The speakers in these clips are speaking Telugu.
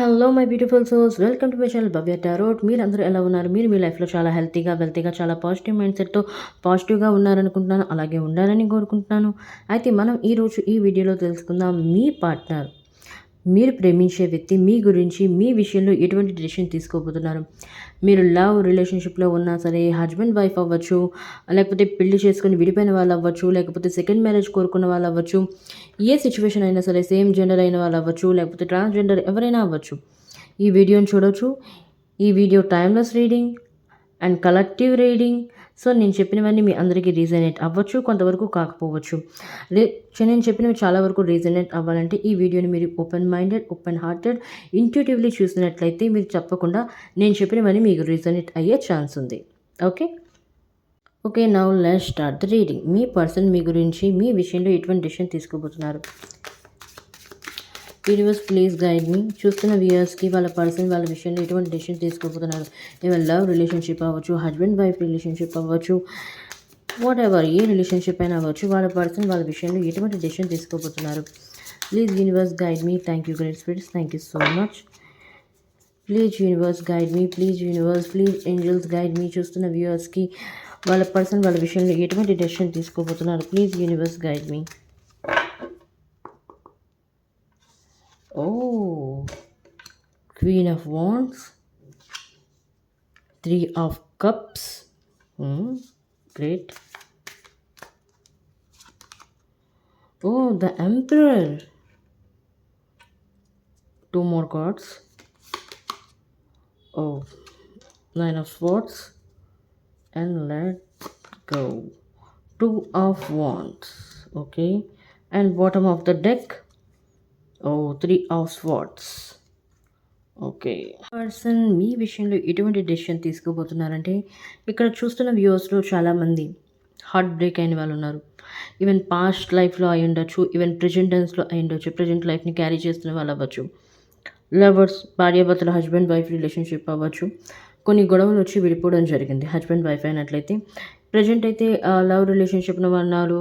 Hello my beautiful souls welcome to my channel Bhavya tarot మీరు అందరూ ఎలా ఉన్నారు? మీరు మీ లైఫ్లో చాలా హెల్తీగా వెల్తీగా చాలా పాజిటివ్ మైండ్ సెట్తో పాజిటివ్గా ఉన్నారనుకుంటున్నాను. అలాగే ఉండాలని కోరుకుంటున్నాను. అయితే మనం ఈరోజు ఈ వీడియోలో తెలుసుకుందాం మీ పార్ట్నర్ మీరు ప్రేమించే వ్యక్తి మీ గురించి మీ విషయంలో ఎటువంటి డిసిషన్ తీసుకోబోతున్నారు? మీరు లవ్ రిలేషన్షిప్లో ఉన్నా సరే హస్బెండ్ వైఫ్ అవ్వచ్చు లేకపోతే పెళ్ళి చేసుకుని విడిపోయిన వాళ్ళు అవ్వచ్చు లేకపోతే సెకండ్ మ్యారేజ్ కోరుకున్న వాళ్ళు అవ్వచ్చు ఏ సిచ్యువేషన్ అయినా సరే సేమ్ జెండర్ అయిన వాళ్ళు అవ్వచ్చు లేకపోతే ట్రాన్స్జెండర్ ఎవరైనా అవ్వచ్చు. ఈ వీడియోని చూడొచ్చు. ఈ video timeless reading and collective reading so నేను చెప్పినవన్నీ మీ అందరికీ రీజనేట్ అవ్వచ్చు కొంతవరకు కాకపోవచ్చు. రే నేను చెప్పినవి చాలా వరకు రీజనేట్ అవ్వాలంటే ఈ వీడియోని మీరు open minded open hearted intuitively చూసినట్లయితే మీరు తప్పకుండా నేను చెప్పినవన్నీ మీకు రీజనేట్ అయ్యే ఛాన్స్ ఉంది. Okay? Okay now let start the reading. Me person మీ గురించి మీ విషయంలో ఎటువంటి డిసిషన్ తీసుకోబోతున్నారు? యూనివర్స్ ప్లీజ్ గైడ్ మీ చూస్తున్న వ్యూయర్స్కి వాళ్ళ పర్సన్ వాళ్ళ విషయంలో ఎటువంటి డెసిషన్ తీసుకోబోతున్నారు ఈవెన్ లవ్ రిలేషన్షిప్ అవ్వచ్చు హస్బెండ్ వైఫ్ రిలేషన్షిప్ అవ్వచ్చు వాట్ ఎవర్ ఏ రిలేషన్షిప్ అయినా అవ్వచ్చు వాళ్ళ పర్సన్ వాళ్ళ విషయంలో ఎటువంటి డెసిషన్ తీసుకోబోతున్నారు please universe guide me thank you great spirits thank you so much please universe guide me please universe please angels guide మీ చూస్తున్న వ్యూయర్స్కి వాళ్ళ పర్సన్ వాళ్ళ విషయంలో ఎటువంటి డెసిషన్ తీసుకోబోతున్నారు ప్లీజ్ యూనివర్స్ గైడ్ మీ Oh, Queen of Wands, Three of Cups. Hmm, great. Oh, the Emperor. Two more cards. Oh, Nine of Swords. And let go. Two of Wands. Okay. And bottom of the deck three of swords okay person మీ విషయంలో ఎటువంటి డెసిషన్ తీసుకోబోతున్నారంటే ఇక్కడ చూస్తున్న వ్యూవర్స్లో చాలామంది హార్ట్ బ్రేక్ అయిన వాళ్ళు ఉన్నారు. ఈవెన్ పాస్ట్ లైఫ్లో అయి ఉండొచ్చు ఈవెన్ ప్రజెంట్ డెన్స్లో అయి ఉండొచ్చు ప్రజెంట్ లైఫ్ని క్యారీ చేస్తున్న వాళ్ళు అవ్వచ్చు. లవర్స్ భార్యాభర్తల హస్బెండ్ వైఫ్ రిలేషన్షిప్ అవ్వచ్చు. కొన్ని గొడవలు వచ్చి విడిపోవడం జరిగింది హస్బెండ్ వైఫ్ అయినట్లయితే. ప్రజెంట్ అయితే లవ్ రిలేషన్షిప్ను వాళ్ళు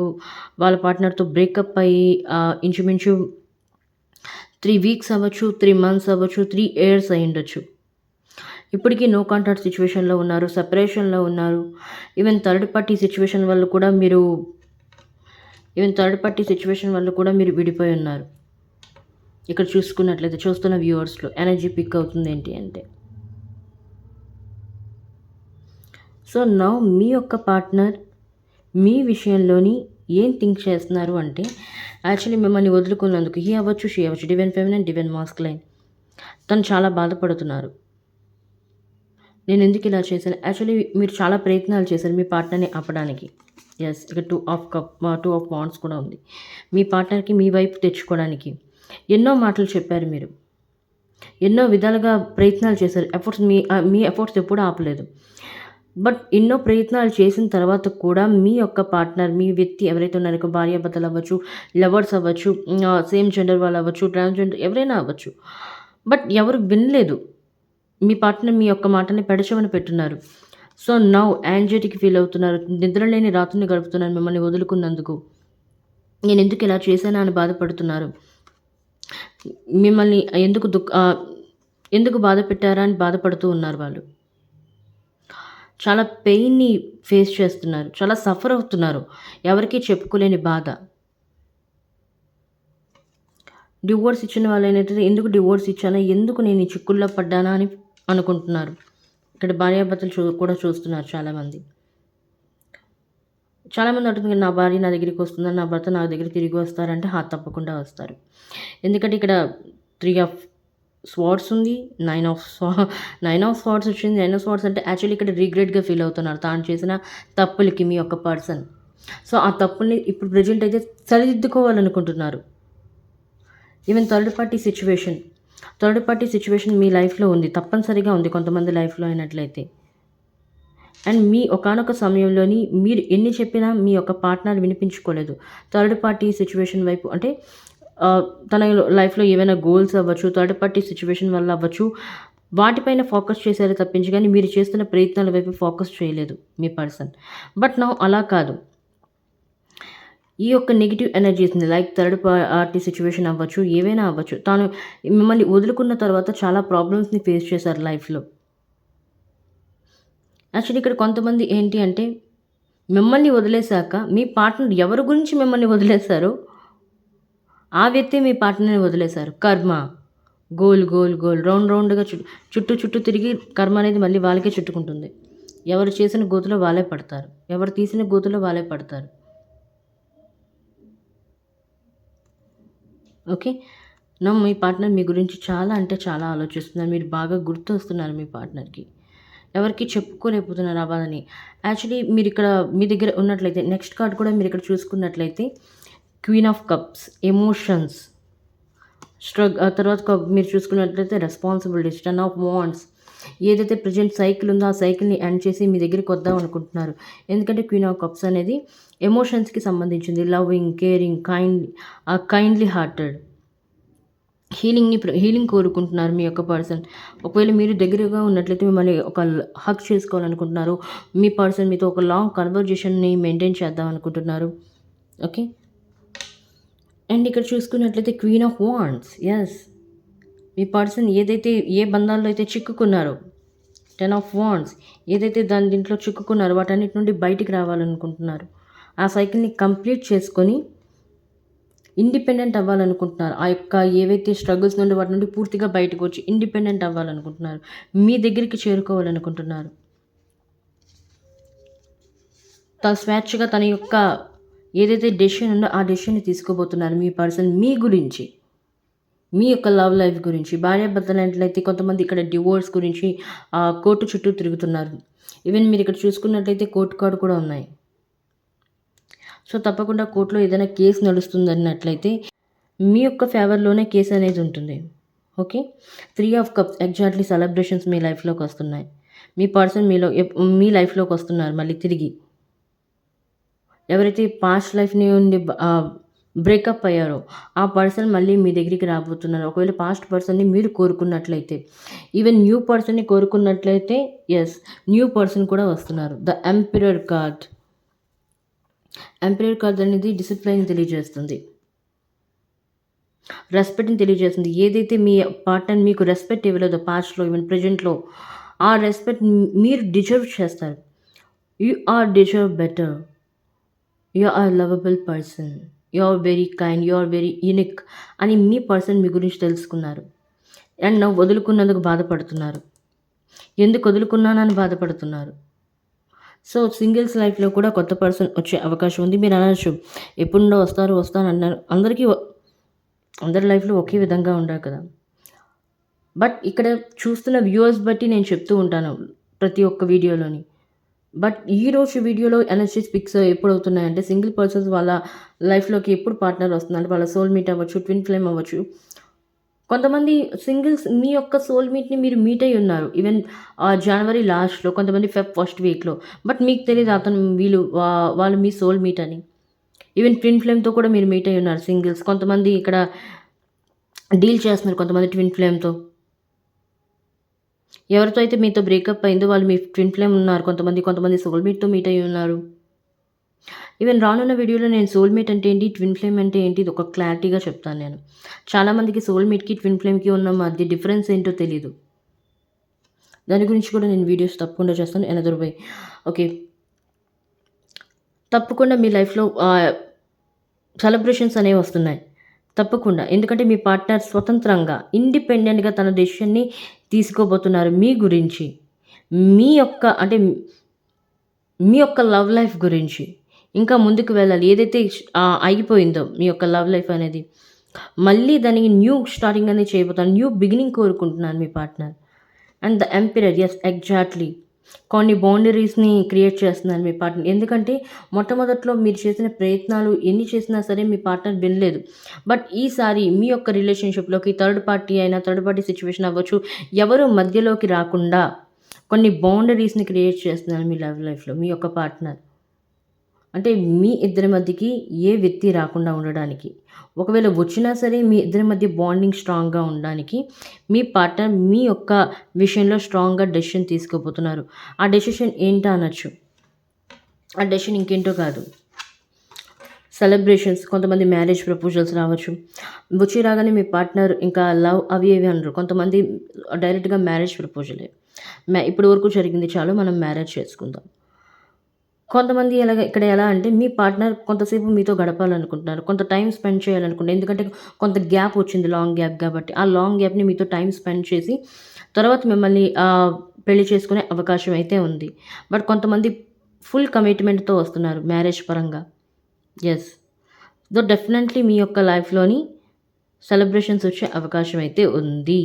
వాళ్ళ పార్ట్నర్తో బ్రేకప్ అయ్యి ఇంచుమించు త్రీ వీక్స్ అవ్వచ్చు త్రీ మంత్స్ అవ్వచ్చు త్రీ ఇయర్స్ అయి ఉండొచ్చు ఇప్పటికీ నో కాంటాక్ట్ సిచ్యువేషన్లో ఉన్నారు సపరేషన్లో ఉన్నారు. ఈవెన్ థర్డ్ పార్టీ సిచ్యువేషన్ వల్ల కూడా మీరు ఈవెన్ థర్డ్ పార్టీ సిచ్యువేషన్ వల్ల కూడా మీరు విడిపోయి ఉన్నారు. ఇక్కడ చూసుకున్నట్లయితే చూస్తున్న వ్యూవర్స్లో ఎనర్జీ పిక్ అవుతుంది ఏంటి అంటే. సో నా మీ యొక్క పార్ట్నర్ మీ విషయంలోని ఏం థింక్ చేస్తున్నారు అంటే యాక్చువల్లీ మిమ్మల్ని వదులుకున్నందుకు హీ అవ్వచ్చు షీ అవ్వచ్చు divine feminine divine masculine తను చాలా బాధపడుతున్నారు. నేను ఎందుకు ఇలా చేశాను? యాక్చువల్లీ మీరు చాలా ప్రయత్నాలు చేశారు మీ పార్ట్నర్ని ఆపడానికి. ఎస్ ఇక two of cup two of wands కూడా ఉంది. మీ పార్ట్నర్కి మీ వైపు తెచ్చుకోవడానికి. ఎన్నో మాటలు చెప్పారు మీరు. ఎన్నో విధాలుగా ప్రయత్నాలు చేశారు. ఎఫర్ట్స్ మీ uh, మీ ఎఫర్ట్స్ ఎప్పుడూ ఆపలేదు. బట్ ఎన్నో ప్రయత్నాలు చేసిన తర్వాత కూడా మీ యొక్క పార్ట్నర్ మీ వ్యక్తి ఎవరైతే ఉన్నారో భార్యాభర్తలు అవ్వచ్చు లవర్స్ అవ్వచ్చు సేమ్ జెండర్ వాళ్ళు అవ్వచ్చు ట్రాన్స్జెండర్ ఎవరైనా అవ్వచ్చు. బట్ ఎవరు వినలేదు. మీ పార్ట్నర్ మీ యొక్క మాటని పెడచమని పెట్టున్నారు. సో నౌ యాంగ్జైటీకి ఫీల్ అవుతున్నారు. నిద్రలేని రాత్రిని గడుపుతున్నారు మిమ్మల్ని వదులుకున్నందుకు. నేను ఎందుకు ఇలా చేశానా అని బాధపడుతున్నారు. మిమ్మల్ని ఎందుకు దుఃఖ ఎందుకు బాధ పెట్టారా అని బాధపడుతూ ఉన్నారు వాళ్ళు. చాలా పెయిన్ని ఫేస్ చేస్తున్నారు. చాలా సఫర్ అవుతున్నారు. ఎవరికీ చెప్పుకోలేని బాధ. డివోర్స్ ఇచ్చిన వాళ్ళు ఎందుకు డివోర్స్ ఇచ్చానా ఎందుకు నేను ఈ చిక్కుల్లో పడ్డానా అని అనుకుంటున్నారు. ఇక్కడ భార్యాభర్తలు చూ కూడా చూస్తున్నారు చాలామంది. చాలామంది అంటుంది నా భార్య నా దగ్గరికి వస్తుందని నా భర్త నా దగ్గర తిరిగి వస్తారంటే హా తప్పకుండా వస్తారు. ఎందుకంటే ఇక్కడ త్రీ ఆఫ్ స్వార్డ్స్ ఉంది. నైన్ ఆఫ్ స్వా నైన్ ఆఫ్ స్వార్డ్స్ వచ్చింది. నైన్ ఆఫ్ స్వార్డ్స్ అంటే యాక్చువల్లీ ఇక్కడ రిగ్రెట్గా ఫీల్ అవుతున్నారు. తాను చేసిన తప్పులకి మీ యొక్క పర్సన్ సో ఆ తప్పుల్ని ఇప్పుడు ప్రజెంట్ అయితే సరిదిద్దుకోవాలనుకుంటున్నారు. Even third party situation third party situation మీ లైఫ్లో ఉంది. తప్పనిసరిగా ఉంది కొంతమంది లైఫ్లో అయినట్లయితే. అండ్ మీ ఒకనొక సమయంలోని మీరు ఎన్ని చెప్పినా మీ యొక్క పార్ట్నర్ వినిపించుకోలేదు. థర్డ్ పార్టీ సిచ్యువేషన్ వైపు అంటే తన లైఫ్లో ఏమైనా గోల్స్ అవ్వచ్చు థర్డ్ పార్టీ సిచ్యువేషన్ వల్ల అవ్వచ్చు వాటిపైన ఫోకస్ చేశారు తప్పించి కానీ మీరు చేస్తున్న ప్రయత్నాల వైపు ఫోకస్ చేయలేదు మీ పర్సన్. బట్ నా అలా కాదు. ఈ యొక్క నెగిటివ్ ఎనర్జీస్ని లైక్ థర్డ్ పార్టీ సిచ్యువేషన్ అవ్వచ్చు ఏవైనా అవ్వచ్చు తాను మిమ్మల్ని వదులుకున్న తర్వాత చాలా ప్రాబ్లమ్స్ని ఫేస్ చేశారు లైఫ్లో. యాక్చువల్లీ ఇక్కడ కొంతమంది ఏంటి అంటే మిమ్మల్ని వదిలేశాక మీ పార్ట్నర్ ఎవరి గురించి మిమ్మల్ని వదిలేశారో ఆ వ్యక్తి మీ పార్ట్నర్ని వదిలేశారు. కర్మ. Goal goal goal. రౌండ్ రౌండ్గా చుట్టూ చుట్టూ చుట్టూ తిరిగి కర్మ అనేది మళ్ళీ వాళ్ళకే చుట్టుకుంటుంది. ఎవరు చేసిన గోతులో వాళ్ళే పడతారు. ఎవరు తీసిన గోతులో వాళ్ళే పడతారు. ఓకే? నా మీ పార్ట్నర్ మీ గురించి చాలా అంటే చాలా ఆలోచిస్తున్నారు. మీరు బాగా గుర్తు వస్తున్నారు మీ పార్ట్నర్కి. ఎవరికి చెప్పుకోలేకపోతున్నారు ఆ బాధని. యాక్చువల్లీ మీరు ఇక్కడ మీ దగ్గర ఉన్నట్లయితే నెక్స్ట్ కార్డ్ కూడా మీరు ఇక్కడ చూసుకున్నట్లయితే queen of cups emotions struggle ఆ తర్వాత మీరు చూసుకున్నట్లయితే రెస్పాన్సిబిలిటీస్ టన్ ఆఫ్ వాంట్స్ ఏదైతే ప్రజెంట్ సైకిల్ ఉందో ఆ సైకిల్ని ఎండ్ చేసి మీ దగ్గరికి వద్దాం అనుకుంటున్నారు. ఎందుకంటే క్వీన్ ఆఫ్ కప్స్ అనేది ఎమోషన్స్కి సంబంధించింది. Loving caring kind kindly hearted హీలింగ్ని healing కోరుకుంటున్నారు మీ యొక్క పర్సన్ ఒకవేళ మీరు దగ్గరగా ఉన్నట్లయితే మిమ్మల్ని ఒక హక్ చేసుకోవాలనుకుంటున్నారు. మీ పర్సన్ మీతో ఒక లాంగ్ కన్వర్జేషన్ని మెయింటైన్ చేద్దాం అనుకుంటున్నారు. ఓకే అండ్ ఇక్కడ చూసుకున్నట్లయితే క్వీన్ ఆఫ్ వాండ్స్ ఎస్ మీ పర్సన్ ఏదైతే ఏ బంధాల్లో అయితే చిక్కుకున్నారో టెన్ ఆఫ్ వాండ్స్ ఏదైతే దాని దీంట్లో చిక్కుకున్నారో వాటన్నిటి నుండి బయటికి రావాలనుకుంటున్నారు. ఆ సైకిల్ని కంప్లీట్ చేసుకొని ఇండిపెండెంట్ అవ్వాలనుకుంటున్నారు. ఆ యొక్క ఏవైతే స్ట్రగుల్స్ నుండి వాటి నుండి పూర్తిగా బయటకు వచ్చి ఇండిపెండెంట్ అవ్వాలనుకుంటున్నారు. మీ దగ్గరికి చేరుకోవాలనుకుంటున్నారు. తన స్వేచ్ఛగా తన యొక్క ఏదైతే డెసిషన్ ఉందో ఆ డెసిషన్ని తీసుకోబోతున్నారు మీ పర్సన్ మీ గురించి. మీ యొక్క లవ్ లైఫ్ గురించి. భార్యాభర్తలు కొంతమంది ఇక్కడ డివోర్స్ గురించి ఆ, కోర్టు చుట్టూ తిరుగుతున్నారు. ఈవెన్ మీరు ఇక్కడ చూసుకున్నట్లయితే కోర్టు కార్డు కూడా ఉన్నాయి. సో తప్పకుండా కోర్టులో ఏదైనా కేసు నడుస్తుంది అన్నట్లయితే మీ యొక్క ఫేవర్లోనే కేసు అనేది ఉంటుంది. Okay three of cups exactly celebrations మీ లైఫ్లోకి వస్తున్నాయి. మీ పర్సన్ మీలో ఎప్- మీ లైఫ్లోకి వస్తున్నారు మళ్ళీ తిరిగి. ఎవరైతే పాస్ట్ లైఫ్ని ఉండి బ్రేకప్ అయ్యారో ఆ పర్సన్ మళ్ళీ మీ దగ్గరికి రాబోతున్నారు. ఒకవేళ పాస్ట్ పర్సన్ని మీరు కోరుకున్నట్లయితే ఈవెన్ న్యూ పర్సన్ని కోరుకున్నట్లయితే ఎస్ న్యూ పర్సన్ కూడా వస్తున్నారు. The emperor card. Emperor card అనేది డిసిప్లైన్ తెలియజేస్తుంది. రెస్పెక్ట్ని తెలియజేస్తుంది. ఏదైతే మీ పార్ట్నర్ మీకు రెస్పెక్ట్ ఇవ్వలేదో పాస్ట్లో ఈవెన్ ప్రజెంట్లో ఆ రెస్పెక్ట్ మీరు డిజర్వ్ చేస్తారు. You are deserve better you are lovable person you are very kind you are very unique అని మీ పర్సన్ మీ గురించి తెలుసుకున్నారు. అండ్ నా వదులుకున్నందుకు బాధపడుతున్నారు. ఎందుకు వదులుకున్నానని బాధపడుతున్నారు? సో సింగిల్స్ లైఫ్లో కూడా కొత్త పర్సన్ వచ్చే అవకాశం ఉంది. మీరు అనొచ్చు. ఎప్పుడుండో వస్తారు వస్తాను అన్నారు. అందరికీ అందరి లైఫ్లో ఒకే విధంగా ఉండరు కదా. బట్ ఇక్కడ చూస్తున్న వ్యూవర్స్ బట్టి నేను చెప్తూ ఉంటాను ప్రతి ఒక్క వీడియోలోని బట్ ఈ రోజు వీడియోలో ఎనర్జీస్ పిక్స్ ఎప్పుడు అవుతున్నాయంటే సింగిల్ పర్సన్స్ వాళ్ళ లైఫ్లోకి ఎప్పుడు పార్ట్నర్ వస్తుందంటే వాళ్ళ సోల్ మీట్ అవ్వచ్చు ట్విన్ ఫ్లేమ్ అవ్వచ్చు. కొంతమంది సింగిల్స్ మీ యొక్క సోల్ మీట్ని మీరు మీట్ అయి ఉన్నారు ఈవెన్ జనవరి లాస్ట్లో కొంతమంది ఫెబ్ ఫస్ట్ వీక్లో. బట్ మీకు తెలియదు అతను వీళ్ళు వాళ్ళు మీ సోల్ మీట్ అని. ఈవెన్ ట్విన్ ఫ్లేమ్తో కూడా మీరు మీట్ అయి ఉన్నారు సింగిల్స్. కొంతమంది ఇక్కడ డీల్ చేస్తున్నారు కొంతమంది ట్విన్ ఫ్లేమ్తో. ఎవరితో అయితే మీతో బ్రేకప్ అయిందో వాళ్ళు మీ ట్విన్ ఫ్లేమ్ ఉన్నారు. కొంతమంది కొంతమంది సోల్మేట్తో మీట్ అయి ఉన్నారు. ఈవెన్ రానున్న వీడియోలో నేను సోల్మేట్ అంటే ఏంటి ట్విన్ ఫ్లేమ్ అంటే ఏంటి ఇది ఒక క్లారిటీగా చెప్తాను నేను. చాలామందికి సోల్మేట్కి ట్విన్ ఫ్లేమ్కి ఉన్న మధ్య డిఫరెన్స్ ఏంటో తెలీదు. దాని గురించి కూడా నేను వీడియోస్ తప్పకుండా చేస్తాను. ఎనదర్ బై ఓకే తప్పకుండా మీ లైఫ్లో సెలబ్రేషన్స్ అనేవి వస్తున్నాయి. తప్పకుండా. ఎందుకంటే మీ పార్ట్నర్ స్వతంత్రంగా ఇండిపెండెంట్గా తన డెసిషన్ని తీసుకోబోతున్నారు మీ గురించి. మీ యొక్క అంటే మీ యొక్క లవ్ లైఫ్ గురించి. ఇంకా ముందుకు వెళ్ళాలి. ఏదైతే అయిపోయిందో ఆగిపోయిందో మీ యొక్క లవ్ లైఫ్ అనేది. మళ్ళీ దానికి న్యూ స్టార్టింగ్ అనేది చేయబోతాను న్యూ బిగినింగ్ కోరుకుంటున్నాను మీ partner. And the emperor as exactly కొన్ని బౌండరీస్ని క్రియేట్ చేస్తున్నారు మీ పార్ట్నర్. ఎందుకంటే మొట్టమొదట్లో మీరు చేసిన ప్రయత్నాలు ఎన్ని చేసినా సరే మీ పార్ట్నర్ వినలేదు. బట్ ఈసారి మీ యొక్క రిలేషన్షిప్లోకి థర్డ్ పార్టీ అయినా థర్డ్ పార్టీ సిచ్యువేషన్ అవ్వచ్చు ఎవరు మధ్యలోకి రాకుండా కొన్ని బౌండరీస్ని క్రియేట్ చేస్తున్నారు మీ లవ్ లైఫ్లో మీ యొక్క పార్ట్నర్. అంటే మీ ఇద్దరి మధ్యకి ఏ వ్యక్తి రాకుండా ఉండడానికి? ఒకవేళ వచ్చినా సరే మీ ఇద్దరి మధ్య బాండింగ్ స్ట్రాంగ్గా ఉండడానికి మీ పార్ట్నర్ మీ యొక్క విషయంలో స్ట్రాంగ్గా డెసిషన్ తీసుకోబోతున్నారు. ఆ డెసిషన్ ఏంటో అనొచ్చు? ఆ డెసిషన్ ఇంకేంటో కాదు. సెలబ్రేషన్స్ కొంతమంది మ్యారేజ్ ప్రపోజల్స్ రావచ్చు. వచ్చి రాగానే మీ పార్ట్నర్ ఇంకా లవ్ అవి ఏవి అనరు. కొంతమంది డైరెక్ట్గా మ్యారేజ్ ప్రపోజలే మ్యా ఇప్పటి వరకు జరిగింది చాలు మనం మ్యారేజ్ చేసుకుందాం. కొంతమంది ఎలాగ ఇక్కడ ఎలా అంటే మీ పార్ట్నర్ కొంతసేపు మీతో గడపాలనుకుంటున్నారు. కొంత టైం స్పెండ్ చేయాలనుకుంటున్నారు. ఎందుకంటే కొంత గ్యాప్ వచ్చింది లాంగ్ గ్యాప్ కాబట్టి. ఆ లాంగ్ గ్యాప్ని మీతో టైం స్పెండ్ చేసి తర్వాత మిమ్మల్ని పెళ్ళి చేసుకునే అవకాశం అయితే ఉంది. బట్ కొంతమంది ఫుల్ కమిట్మెంట్తో వస్తున్నారు మ్యారేజ్ పరంగా. ఎస్ దో డెఫినెట్లీ మీ యొక్క లైఫ్లోని సెలబ్రేషన్స్ వచ్చే అవకాశం అయితే ఉంది.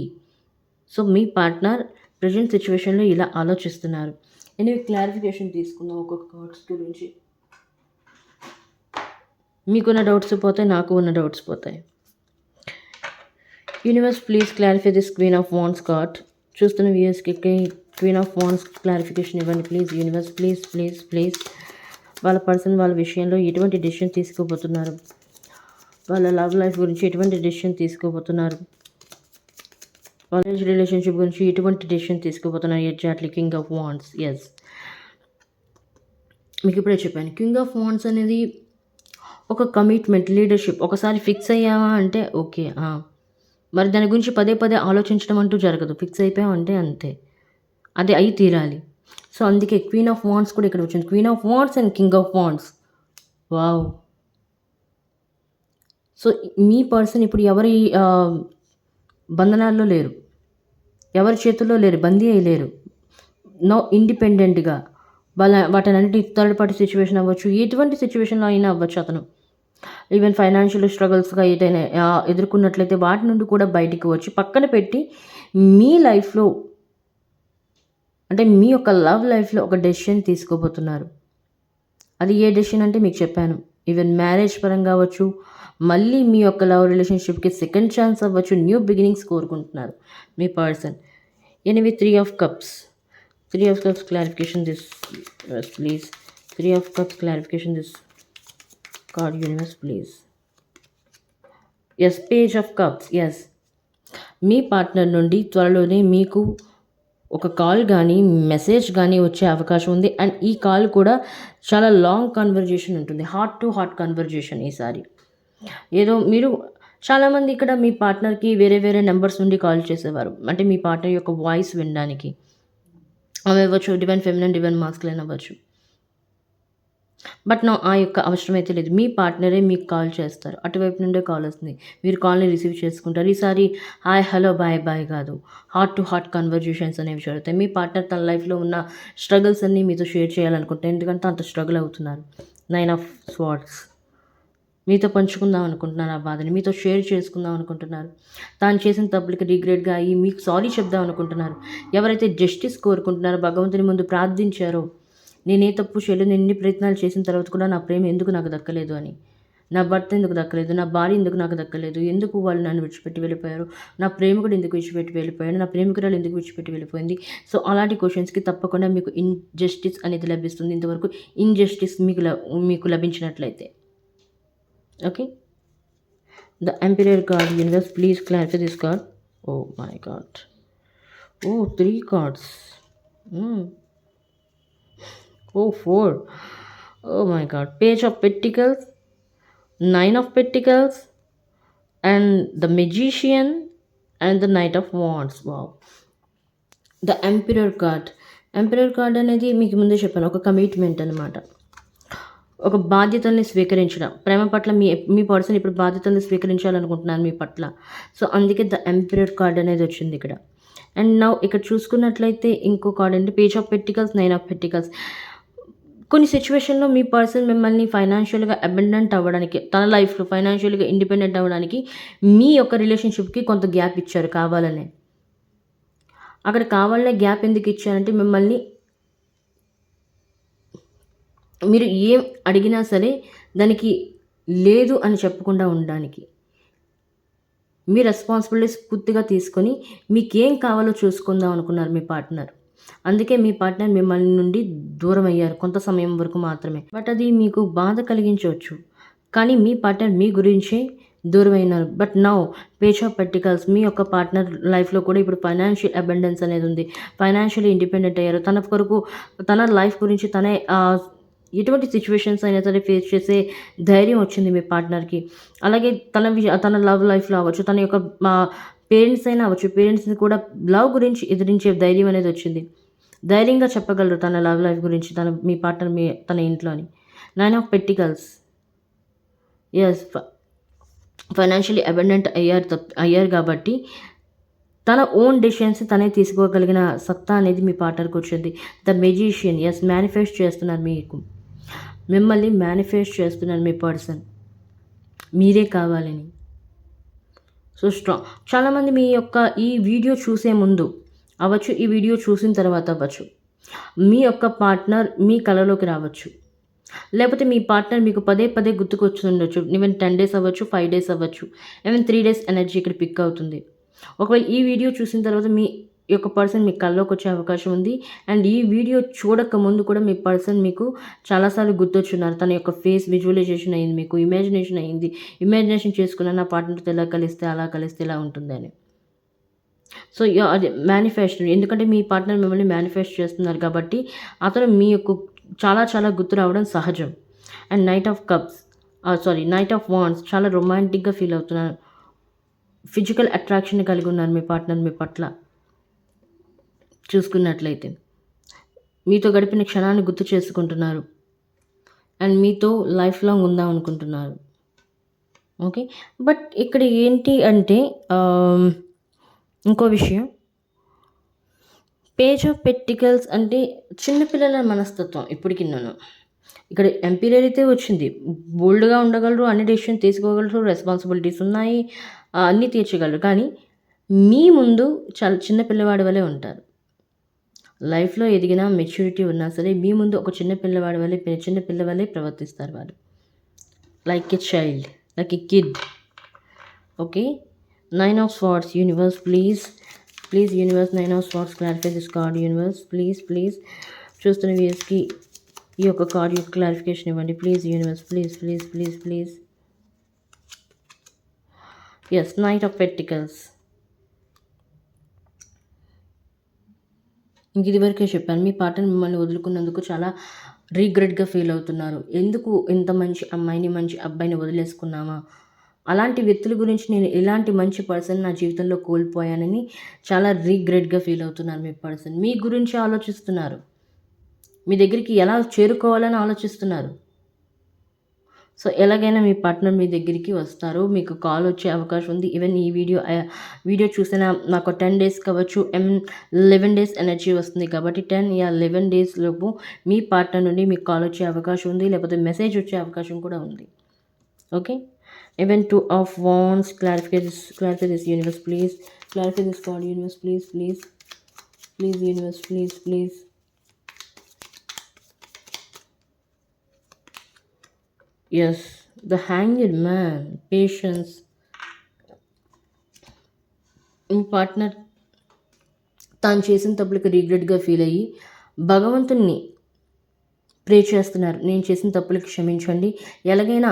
సో మీ పార్ట్నర్ ప్రజెంట్ సిచ్యువేషన్లో ఇలా ఆలోచిస్తున్నారు. ఎనివే క్లారిఫికేషన్ తీసుకుందాం ఒక్కొక్క కార్డ్స్ గురించి. మీకున్న డౌట్స్ పోతాయి నాకు ఉన్న డౌట్స్ పోతాయి. Universe please clarify this queen of wands card చూస్తున్న వ్యూయర్స్కి క్వీన్ ఆఫ్ వాన్స్ క్లారిఫికేషన్ ఇవ్వండి please universe please please please వాళ్ళ పర్సన్ వాళ్ళ విషయంలో ఎటువంటి డెసిషన్ తీసుకోబోతున్నారు? వాళ్ళ లవ్ లైఫ్ గురించి ఎటువంటి డెసిషన్ తీసుకోబోతున్నారు? కాలేజ్ రిలేషన్షిప్ గురించి ఎటువంటి డెసిషన్ తీసుకోబోతున్నారు exactly king of wands as మీకు ఇప్పుడే చెప్పాను. కింగ్ ఆఫ్ వాండ్స్ అనేది ఒక కమిట్మెంట్ లీడర్షిప్ ఒకసారి ఫిక్స్ అయ్యావా అంటే ఓకే మరి దాని గురించి పదే పదే ఆలోచించడం అంటూ జరగదు. ఫిక్స్ అయిపోయామంటే అంతే. అది అయి తీరాలి. సో అందుకే క్వీన్ ఆఫ్ వాండ్స్ కూడా ఇక్కడ వచ్చింది. Queen of wands and king of wands wow so me person ఇప్పుడు ఎవరి బంధనాల్లో లేరు? ఎవరి చేతుల్లో లేరు బందీ అయ్యలేరు నో ఇండిపెండెంట్గా వాళ్ళ వాటన్నిటి థర్డ్ పార్టీ సిచ్యువేషన్ అవ్వచ్చు ఎటువంటి సిచ్యువేషన్లో అయినా అవ్వచ్చు అతను. ఈవెన్ ఫైనాన్షియల్ స్ట్రగుల్స్గా ఏదైనా ఎదుర్కొన్నట్లయితే వాటి నుండి కూడా బయటికి వచ్చి పక్కన పెట్టి మీ లైఫ్లో అంటే మీ యొక్క లవ్ లైఫ్లో ఒక డెసిషన్ తీసుకోబోతున్నారు. అది ఏ డెసిషన్ అంటే మీకు చెప్పాను. ఈవెన్ మ్యారేజ్ పరంగా అవ్వచ్చు మళ్ళీ మీ యొక్క లవ్ రిలేషన్షిప్కి సెకండ్ ఛాన్స్ అవ్వచ్చు న్యూ బిగినింగ్స్ కోరుకుంటున్నారు మీ person. Anyway three of cups. Three of cups clarification this please three of cups clarification this card universe please as page of cups as me partner నుండి త్వరలోనే మీకు ఒక కాల్ కానీ మెసేజ్ కానీ వచ్చే అవకాశం ఉంది. అండ్ ఈ కాల్ కూడా చాలా లాంగ్ కన్వర్జేషన్ ఉంటుంది. హార్ట్ టు హార్ట్ కన్వర్జేషన్ ఈసారి. ఏదో మీరు చాలామంది ఇక్కడ మీ పార్ట్నర్కి వేరే వేరే నెంబర్స్ నుండి కాల్ చేసేవారు. అంటే మీ పార్ట్నర్ యొక్క వాయిస్ వినడానికి. అవి అవ్వచ్చు డివైన్ ఫెమినన్ డివైన్ మాస్క్లైన్ అవ్వచ్చు. బట్ నా ఆ యొక్క అవసరం అయితే లేదు. మీ పార్ట్నరే మీకు కాల్ చేస్తారు. అటువైపు నుండే కాల్ వస్తుంది. మీరు కాల్ని రిసీవ్ చేసుకుంటారు. ఈసారి హాయ్ హలో బాయ్ బాయ్ కాదు. హార్ట్ టు హార్ట్ కన్వర్జేషన్స్ అనేవి జరుగుతాయి. మీ పార్ట్నర్ తన లైఫ్లో ఉన్న స్ట్రగుల్స్ అన్నీ మీతో షేర్ చేయాలనుకుంటారు ఎందుకంటే అంత స్ట్రగుల్ అవుతున్నారు. Nine of swords. మీతో పంచుకుందాం అనుకుంటున్నారు ఆ బాధని మీతో షేర్ చేసుకుందాం అనుకుంటున్నారు. తాను చేసిన తప్పులకి రిగ్రెట్గా అయ్యి మీకు సారీ చెప్దాం అనుకుంటున్నారు. ఎవరైతే జస్టిస్ కోరుకుంటున్నారో భగవంతుని ముందు ప్రార్థించారో నేనే తప్పు చేయలేదు నేను ఎన్ని ప్రయత్నాలు చేసిన తర్వాత కూడా నా ప్రేమ ఎందుకు నాకు దక్కలేదు అని. నా భర్త ఎందుకు దక్కలేదు నా భార్య ఎందుకు నాకు దక్కలేదు ఎందుకు వాళ్ళు నన్ను విడిచిపెట్టి వెళ్ళిపోయారు నా ప్రేమికుడు ఎందుకు విడిచిపెట్టి వెళ్ళిపోయాడు నా ప్రేమికురాలు ఎందుకు విడిచిపెట్టి వెళ్ళిపోయింది. సో అలాంటి క్వశ్చన్స్కి తప్పకుండా మీకు ఇన్జస్టిస్ అనేది లభిస్తుంది. ఇంతవరకు ఇన్జస్టిస్ మీకు మీకు లభించినట్లయితే. okay the emperor card universe please clarify this card oh my god oh three cards Hmm. oh four oh my god page of pentacles nine of pentacles and the magician and the knight of wands wow the emperor card emperor card అనేది మీకు ముందే చెప్పాను ఒక కమిట్మెంట్ అనమాట ఒక బాధ్యతల్ని స్వీకరించడం. ప్రేమ పట్ల మీ మీ పర్సన్ ఇప్పుడు బాధ్యతల్ని స్వీకరించాలనుకుంటున్నారు మీ పట్ల. సో అందుకే ద ఎంపీరియర్ కార్డ్ అనేది వచ్చింది ఇక్కడ. అండ్ నా ఇక్కడ చూసుకున్నట్లయితే ఇంకో కార్డ్ అంటే page of pentacles nine of pentacles కొన్ని సిచ్యువేషన్లో మీ పర్సన్ మిమ్మల్ని ఫైనాన్షియల్గా అబెండెంట్ అవ్వడానికి తన లైఫ్లో ఫైనాన్షియల్గా ఇండిపెండెంట్ అవ్వడానికి మీ యొక్క రిలేషన్షిప్కి కొంత గ్యాప్ ఇచ్చారు కావాలనే. అక్కడ కావాలనే గ్యాప్ ఎందుకు ఇచ్చారంటే మిమ్మల్ని మీరు ఏం అడిగినా సరే దానికి లేదు అని చెప్పకుండా ఉండడానికి. మీ రెస్పాన్సిబిలిటీస్ పూర్తిగా తీసుకొని మీకేం కావాలో చూసుకుందాం అనుకున్నారు మీ పార్ట్నర్ అందుకే మీ పార్ట్నర్ మిమ్మల్ని నుండి దూరం అయ్యారు కొంత సమయం వరకు మాత్రమే. బట్ అది మీకు బాధ కలిగించవచ్చు. కానీ మీ పార్ట్నర్ మీ గురించే దూరం అయినారు. But now page of pentacles మీ యొక్క పార్ట్నర్ లైఫ్లో కూడా ఇప్పుడు ఫైనాన్షియల్ అబెండెన్స్ అనేది ఉంది. ఫైనాన్షియల్ ఇండిపెండెంట్ అయ్యారు. తన కొరకు తన లైఫ్ గురించి తనే ఎటువంటి సిచ్యువేషన్స్ అయినా సరే ఫేస్ చేసే ధైర్యం వచ్చింది మీ పార్ట్నర్కి అలాగే తన విష- తన లవ్ లైఫ్లో అవ్వచ్చు తన యొక్క మా పేరెంట్స్ అయినా అవ్వచ్చు పేరెంట్స్ని కూడా లవ్ గురించి ఎదిరించే ధైర్యం అనేది వచ్చింది. ధైర్యంగా చెప్పగలరు తన లవ్ లైఫ్ గురించి తన మీ పార్ట్నర్ మీ తన ఇంట్లోని nine of pentacles as financially abundant అయ్యారు తప్ అయ్యారు కాబట్టి తన ఓన్ డెసిషన్స్ తనే తీసుకోగలిగిన సత్తా అనేది మీ పార్ట్నర్కి వచ్చింది. ద మెజిషియన్ ఎస్ మేనిఫెస్ట్ చేస్తున్నారు మీకు. మిమ్మల్ని మేనిఫెస్ట్ చేస్తున్నారు మీ పర్సన్ మీరే కావాలని. సో స్ట్రాంగ్ చాలామంది మీ యొక్క ఈ వీడియో చూసే ముందు అవ్వచ్చు ఈ వీడియో చూసిన తర్వాత అవ్వచ్చు. మీ యొక్క పార్ట్నర్ మీ కళలోకి రావచ్చు. లేకపోతే మీ పార్ట్నర్ మీకు పదే పదే గుర్తుకొచ్చుండొచ్చు ఈవెన్ టెన్ డేస్ అవ్వచ్చు ఫైవ్ డేస్ అవ్వచ్చు. ఈవెన్ త్రీ డేస్ ఎనర్జీ ఇక్కడ పిక్ అవుతుంది. ఒకవేళ ఈ వీడియో చూసిన తర్వాత మీ యొక్క పర్సన్ మీ కల్లోకి వచ్చే అవకాశం ఉంది. అండ్ ఈ వీడియో చూడక ముందు కూడా మీ పర్సన్ మీకు చాలాసార్లు గుర్తొచ్చున్నారు. తన యొక్క ఫేస్ విజువలైజేషన్ అయింది మీకు ఇమాజినేషన్ అయింది. ఇమాజినేషన్ చేసుకున్న నా పార్ట్నర్తో ఎలా కలిస్తే అలా కలిస్తే ఇలా ఉంటుందని సో అది మేనిఫెస్ట్ ఎందుకంటే మీ పార్ట్నర్ మిమ్మల్ని మేనిఫెస్ట్ చేస్తున్నారు కాబట్టి అతను మీ యొక్క చాలా చాలా గుర్తు రావడం సహజం. And knight of cups sorry knight of wands చాలా రొమాంటిక్గా ఫీల్ అవుతున్నారు. ఫిజికల్ అట్రాక్షన్ కలిగి ఉన్నారు మీ పార్ట్నర్ మీ పట్ల. చూసుకున్నట్లయితే. మీతో గడిపిన క్షణాన్ని గుర్తు చేసుకుంటున్నారు. అండ్ మీతో లైఫ్ లాంగ్ ఉందాం అనుకుంటున్నారు. ఓకే? బట్ ఇక్కడ ఏంటి అంటే ఇంకో విషయం. పేజ్ ఆఫ్ పెట్టికల్స్ అంటే చిన్నపిల్లల మనస్తత్వం ఇప్పటికి నన్ను. ఇక్కడ ఎంపీరియర్ అయితే వచ్చింది బోల్డ్గా ఉండగలరు అన్ని డెసిషన్ తీసుకోగలరు రెస్పాన్సిబిలిటీస్ ఉన్నాయి అన్నీ తీర్చగలరు. కానీ మీ ముందు చాలా చిన్న పిల్లవాడి వలె ఉంటారు. లైఫ్లో ఎదిగిన మెచ్యూరిటీ ఉన్నా సరే మీ ముందు ఒక చిన్న పిల్లవాడి వల్లే చిన్న పిల్లవాళ్ళే ప్రవర్తిస్తారు వారు like a child like a kid okay nine of swords universe please please universe nine of swords clarify this card universe please please చూస్తున్న వ్యూస్కి ఈ యొక్క కార్డ్ యొక్క క్లారిఫికేషన్ ఇవ్వండి. Please universe please please please please as knight of pentacles ఇంక ఇదివరకే చెప్పాను. మీ పాటను మిమ్మల్ని వదులుకున్నందుకు చాలా రీగ్రెట్గా ఫీల్ అవుతున్నారు. ఎందుకు ఇంత మంచి అమ్మాయిని మంచి అబ్బాయిని వదిలేసుకున్నామా అలాంటి వ్యక్తుల గురించి నేను ఇలాంటి మంచి పర్సన్ నా జీవితంలో కోల్పోయానని చాలా రీగ్రెట్గా ఫీల్ అవుతున్నారు మీ పర్సన్. మీ గురించి ఆలోచిస్తున్నారు. మీ దగ్గరికి ఎలా చేరుకోవాలని ఆలోచిస్తున్నారు? సో ఎలాగైనా మీ పార్ట్నర్ మీ దగ్గరికి వస్తారు. మీకు కాల్ వచ్చే అవకాశం ఉంది. ఈవెన్ ఈ వీడియో వీడియో చూసిన నాకు టెన్ డేస్ కావచ్చు ఎం లెవెన్ డేస్ ఎనర్జీ వస్తుంది కాబట్టి టెన్ యా లెవెన్ డేస్ లోపు మీ పార్ట్నర్ నుండి మీకు కాల్ వచ్చే అవకాశం ఉంది. లేకపోతే మెసేజ్ వచ్చే అవకాశం కూడా ఉంది. Okay even two of wands clarify this clarify this universe please clarify this call universe please please please universe please please as the hanged man patience me partner తాను చేసిన తప్పులకు రిగ్రెట్గా ఫీల్ అయ్యి భగవంతుణ్ణి ప్రే చేస్తున్నారు. నేను చేసిన తప్పులకు క్షమించండి. ఎలాగైనా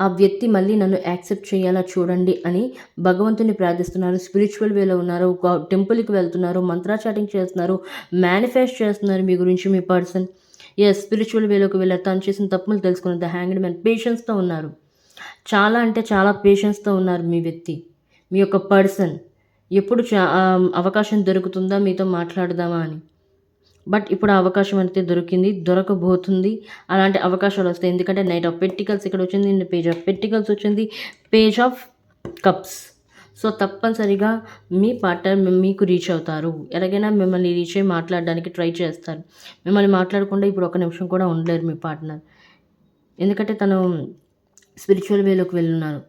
ఆ వ్యక్తి మళ్ళీ నన్ను యాక్సెప్ట్ చేయాలా చూడండి అని భగవంతుని ప్రార్థిస్తున్నారు. స్పిరిచువల్ వేలో ఉన్నారు ఒక టెంపుల్కి వెళ్తున్నారు మంత్రాచాటింగ్ చేస్తున్నారు మేనిఫెస్ట్ చేస్తున్నారు మీ గురించి మీ పర్సన్ ఎస్ స్పిరిచువల్ వేలోకి వెళ్ళారు తను చేసిన తప్పులు తెలుసుకున్న ద హ్యాంగ్డ్ మ్యాన్ పేషెన్స్తో ఉన్నారు. చాలా అంటే చాలా పేషెన్స్తో ఉన్నారు మీ వ్యక్తి మీ యొక్క పర్సన్ ఎప్పుడు చా- అవకాశం దొరుకుతుందా? మీతో మాట్లాడదామా అని. బట్ ఇప్పుడు ఆ అవకాశం అయితే దొరికింది దొరకబోతుంది. అలాంటి అవకాశాలు వస్తాయి. ఎందుకంటే నైట్ ఆఫ్ పెట్టికల్స్ ఇక్కడ వచ్చింది పేజ్ ఆఫ్ పెట్టికల్స్ వచ్చింది పేజ్ ఆఫ్ కప్స్ సో తప్పనిసరిగా మీ పార్ట్నర్ మీకు రీచ్ అవుతారు. ఎలాగైనా మిమ్మల్ని రీచ్ అయ్యి మాట్లాడడానికి ట్రై చేస్తారు. మిమ్మల్ని మాట్లాడకుండా ఇప్పుడు ఒక నిమిషం కూడా ఉండలేరు మీ పార్ట్నర్ ఎందుకంటే తను స్పిరిచువల్ వేలోకి వెళ్ళున్నారు.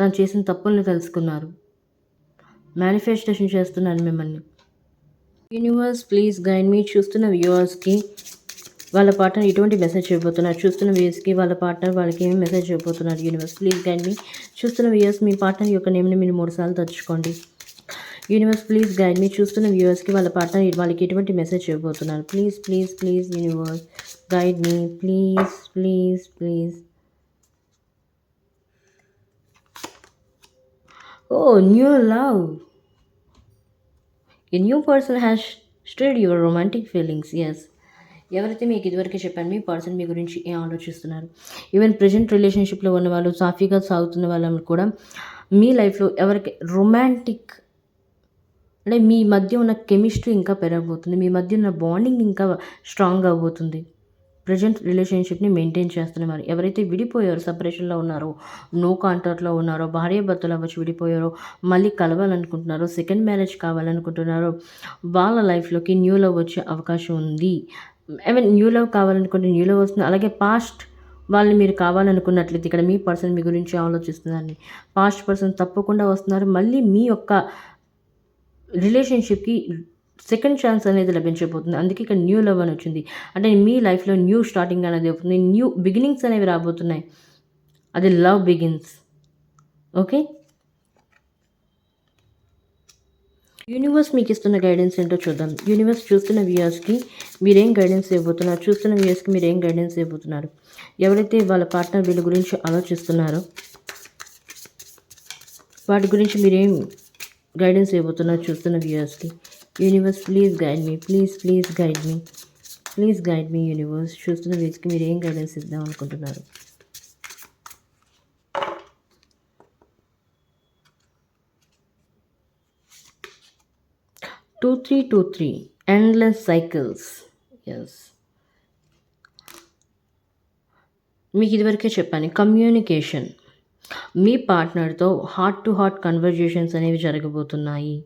తను చేసిన తప్పుల్ని తెలుసుకున్నారు. మేనిఫెస్టేషన్ చేస్తున్నారు మిమ్మల్ని. యూనివర్స్ ప్లీజ్ గైడ్ మీ చూస్తున్న వ్యూవర్స్కి వాళ్ళ పార్ట్నర్ ఎటువంటి మెసేజ్ చేయబోతున్నారు చూస్తున్న వ్యూయర్స్కి వాళ్ళ పార్ట్నర్ వాళ్ళకి ఏమి మెసేజ్ చేయబోతున్నారు యూనివర్స్ ప్లీజ్ గైడ్ మీ చూస్తున్న వ్యూయర్స్ మీ పార్ట్నర్ యొక్క నేమ్ని మీరు మూడు సార్లు తలుచుకోండి. యూనివర్స్ ప్లీజ్ గైడ్ మీ చూస్తున్న వ్యూవర్స్కి వాళ్ళ పార్ట్నర్ వాళ్ళకి ఎటువంటి మెసేజ్ చేయబోతున్నారు please please please universe guide me please please please oh new love A new person has stirred your romantic feelings. Yes. ఎవరైతే మీకు ఇదివరకే చెప్పాను మీ పర్సన్ మీ గురించి ఏం ఆలోచిస్తున్నారు? ఈవెన్ ప్రజెంట్ రిలేషన్షిప్లో ఉన్న వాళ్ళు సాఫీగా సాగుతున్న వాళ్ళని కూడా మీ లైఫ్లో ఎవరికి రొమాంటిక్ అంటే మీ మధ్య ఉన్న కెమిస్ట్రీ ఇంకా పెరగబోతుంది. మీ మధ్య ఉన్న బాండింగ్ ఇంకా స్ట్రాంగ్ అవబోతుంది ప్రజెంట్ రిలేషన్షిప్ని మెయింటైన్ చేస్తున్నారు ఎవరైతే విడిపోయారో సపరేషన్లో ఉన్నారో నో కాంటాక్ట్లో ఉన్నారో భార్య భర్తలు అవ్వచ్చు విడిపోయారో మళ్ళీ కలవాలనుకుంటున్నారో సెకండ్ మ్యారేజ్ కావాలనుకుంటున్నారో వాళ్ళ లైఫ్లోకి న్యూ లవ్ వచ్చే అవకాశం ఉంది. ఐ న్యూ లవ్ కావాలనుకుంటే న్యూ లవ్ వస్తుంది. అలాగే పాస్ట్ వాళ్ళని మీరు కావాలనుకున్నట్లయితే ఇక్కడ మీ పర్సన్ మీ గురించి ఆలోచిస్తున్నారని పాస్ట్ పర్సన్ తప్పకుండా వస్తున్నారు. మళ్ళీ మీ యొక్క రిలేషన్షిప్కి సెకండ్ ఛాన్స్ అనేది లభించబోతుంది. అందుకే ఇక్కడ న్యూ లవ్ అని వచ్చింది. అంటే మీ లైఫ్లో న్యూ స్టార్టింగ్ అనేది అవుతుంది న్యూ బిగినింగ్స్ అనేవి రాబోతున్నాయి. అది లవ్ బిగిన్స్ ఓకే యూనివర్స్ మీకు ఇస్తున్న గైడెన్స్ ఏంటో చూద్దాం. యూనివర్స్ చూస్తున్న వ్యూయర్స్కి మీరేం గైడెన్స్ ఇవ్వబోతున్నారు? చూస్తున్న వ్యూయర్స్కి మీరేం గైడెన్స్ ఇవ్వబోతున్నారు? ఎవరైతే వాళ్ళ పార్ట్నర్ వీళ్ళ గురించి ఆలోచిస్తున్నారో వాటి గురించి మీరేం గైడెన్స్ ఇవ్వబోతున్నారు చూస్తున్న వ్యూయర్స్కి universe please guide me please please guide me please guide me universe చూస్తున్న వ్యూస్కి మీరు ఏం గైడెన్స్ ఇద్దాం అనుకుంటున్నారు two three two three endless cycles as మీకు ఇదివరకే చెప్పాను కమ్యూనికేషన్ మీ పార్ట్నర్తో హార్ట్ టు హార్ట్ కన్వర్జేషన్స్ అనేవి జరగబోతున్నాయి.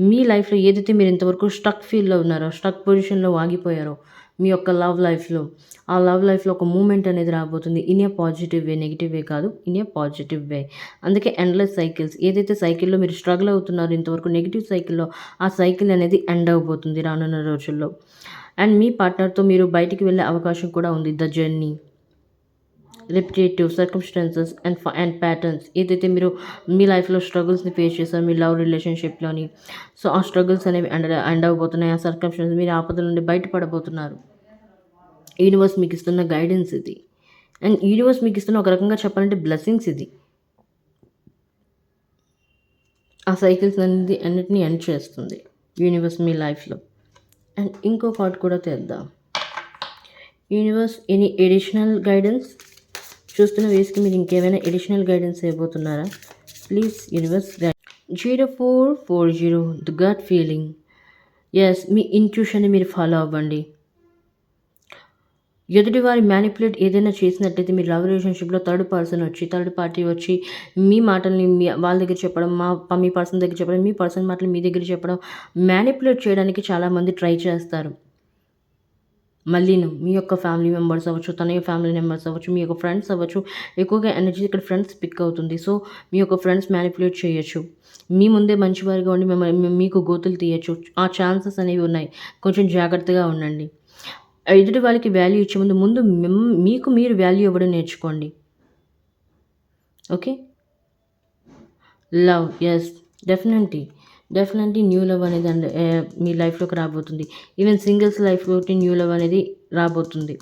మీ లైఫ్లో ఏదైతే మీరు ఇంతవరకు స్టక్ ఫీల్లో ఉన్నారో స్టక్ పొజిషన్లో ఆగిపోయారో మీ యొక్క లవ్ లైఫ్లో. ఆ లవ్ లైఫ్లో ఒక మూమెంట్ అనేది రాబోతుంది. In a positive way negative way కాదు ఇన్ ఏ పాజిటివ్ వే. అందుకే ఎండ్లెస్ సైకిల్స్. ఏదైతే సైకిల్లో మీరు స్ట్రగుల్ అవుతున్నారో ఇంతవరకు నెగిటివ్ సైకిల్లో ఆ సైకిల్ అనేది ఎండ్ అవబోతుంది రానున్న రోజుల్లో. అండ్ మీ పార్ట్నర్తో మీరు బయటికి వెళ్ళే అవకాశం కూడా ఉంది. The journey. Repetitive circumstances and and patterns. ఏదైతే మీరు మీ లైఫ్లో స్ట్రగుల్స్ని ఫేస్ చేశారు మీ లవ్ రిలేషన్షిప్లోని. సో ఆ స్ట్రగుల్స్ అనేవి అండ్ అండ్ అవ్వబోతున్నాయి. ఆ సర్కమ్స్టాన్సెస్ మీరు ఆపద నుండి బయటపడబోతున్నారు. యూనివర్స్ మీకు ఇస్తున్న గైడెన్స్ ఇది. అండ్ యూనివర్స్ మీకు ఇస్తున్న ఒక రకంగా చెప్పాలంటే బ్లెస్సింగ్స్ ఇది. ఆ సైకిల్స్ అనేది అన్నిటినీ ఎండ్ చేస్తుంది యూనివర్స్ మీ లైఫ్లో అండ్ ఇంకో పార్ట్ కూడా తెద్దాం. యూనివర్స్ ఎనీ ఎడిషనల్ గైడెన్స్ చూస్తున్న వేస్కి మీరు ఇంకేమైనా additional guidance ఇవ్వబోతున్నారా please universe guide zero four four zero the gut feeling is మీ ఇంట్యూషన్ని మీరు ఫాలో అవ్వండి. ఎదుటి వారి మ్యానిపులేట్ ఏదైనా చేసినట్లయితే మీ లవ్ రిలేషన్షిప్లో థర్డ్ పర్సన్ వచ్చి థర్డ్ పార్టీ వచ్చి మీ మాటల్ని మీ వాళ్ళ దగ్గర చెప్పడం మా మీ పర్సన్ దగ్గర చెప్పడం మీ పర్సన్ మాటలు మీ దగ్గర చెప్పడం మ్యానిపులేట్ చేయడానికి చాలామంది ట్రై చేస్తారు. మళ్ళీను మీ యొక్క ఫ్యామిలీ మెంబర్స్ అవ్వచ్చు తన ఫ్యామిలీ మెంబర్స్ అవ్వచ్చు మీ యొక్క ఫ్రెండ్స్ అవ్వచ్చు ఎక్కువగా ఎనర్జీ ఇక్కడ ఫ్రెండ్స్ పిక్ అవుతుంది. సో మీ యొక్క ఫ్రెండ్స్ మ్యానిపులేట్ చేయొచ్చు. మీ ముందే మంచివారిగా ఉండి మిమ్మల్ని మీకు గోతులు తీయచ్చు. ఆ ఛాన్సెస్ అనేవి ఉన్నాయి. కొంచెం జాగ్రత్తగా ఉండండి. ఎదుటి వాళ్ళకి వాల్యూ ఇచ్చే ముందు ముందు మీకు మీరు వాల్యూ ఇవ్వడం నేర్చుకోండి. Okay love as definitely definitely new love అనేది అండ్ మీ లైఫ్లోకి రాబోతుంది. ఈవెన్ సింగిల్స్ లైఫ్లోకి న్యూ లవ్ అనేది రాబోతుంది.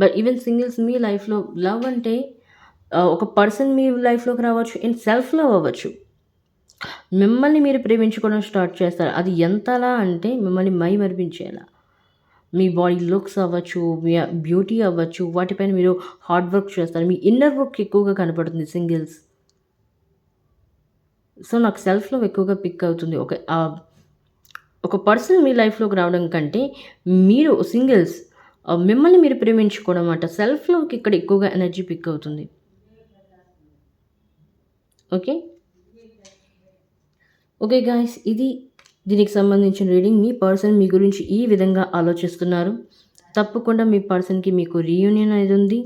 బట్ ఈవెన్ సింగిల్స్ మీ లైఫ్లో లవ్ అంటే ఒక పర్సన్ మీ లైఫ్లోకి రావచ్చు ఇన్ సెల్ఫ్ లవ్ అవ్వచ్చు. మిమ్మల్ని మీరు ప్రేమించుకోవడం స్టార్ట్ చేస్తారు. అది ఎంతలా అంటే మిమ్మల్ని మై మరిపించేలా మీ బాడీ లుక్స్ అవ్వచ్చు మీ బ్యూటీ అవ్వచ్చు వాటిపైన మీరు హార్డ్ వర్క్ చేస్తారు. మీ ఇన్నర్ వర్క్ ఎక్కువగా కనపడుతుంది సింగిల్స్ సో నాకు సెల్ఫ్ లవ్ ఎక్కువగా పిక్ అవుతుంది. ఒక ఒక పర్సన్ మీ లైఫ్లోకి రావడం కంటే మీరు సింగిల్స్ మిమ్మల్ని మీరు ప్రేమించుకోవడం అన్నమాట. సెల్ఫ్ లవ్కి ఇక్కడ ఎక్కువగా ఎనర్జీ పిక్ అవుతుంది. ఓకే ఓకే గాయస్ ఇది దీనికి సంబంధించిన రీడింగ్ మీ పర్సన్ మీ గురించి ఈ విధంగా ఆలోచిస్తున్నారు. తప్పకుండా మీ పర్సన్కి మీకు రీయూనియన్ అనేది ఉంది.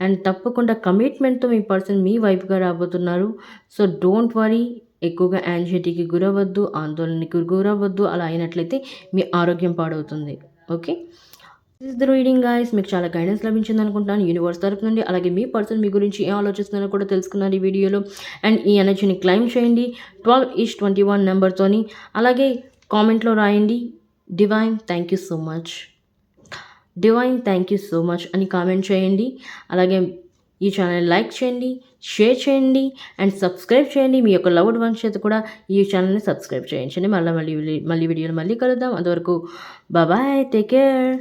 అండ్ తప్పకుండా కమిట్మెంట్తో మీ పర్సన్ మీ వైపుగా రాబోతున్నారు. సో డోంట్ వరీ ఎక్కువగా యాంగ్జైటీకి గురవద్దు ఆందోళనకి గురవద్దు అలా అయినట్లయితే మీ ఆరోగ్యం పాడవుతుంది. Okay? Is the reading guys మీకు చాలా గైడెన్స్ లభించింది అనుకుంటున్నాను. యూనివర్స్ తరపు నుండి అలాగే మీ పర్సన్ మీ గురించి ఏం ఆలోచిస్తున్నారో కూడా తెలుసుకున్నారు ఈ వీడియోలో. అండ్ ఈ ఎనర్జీని క్లైమ్ చేయండి. ట్వెల్వ్ ఈస్ ట్వంటీ వన్ నెంబర్తోని అలాగే కామెంట్లో రాయండి. Divine thank you so much divine thank you so much అని కామెంట్ చేయండి. అలాగే ఈ ఛానల్ లైక్ చేయండి షేర్ చేయండి అండ్ సబ్స్క్రైబ్ చేయండి. మీ యొక్క లవ్డ్ వన్స్ చేత కూడా ఈ ఛానల్ని సబ్స్క్రైబ్ చేయించండి. మళ్ళీ మళ్ళీ మళ్ళీ వీడియోలు మళ్ళీ కలుద్దాం. అంతవరకు బాబాయ్ టేక్ కేర్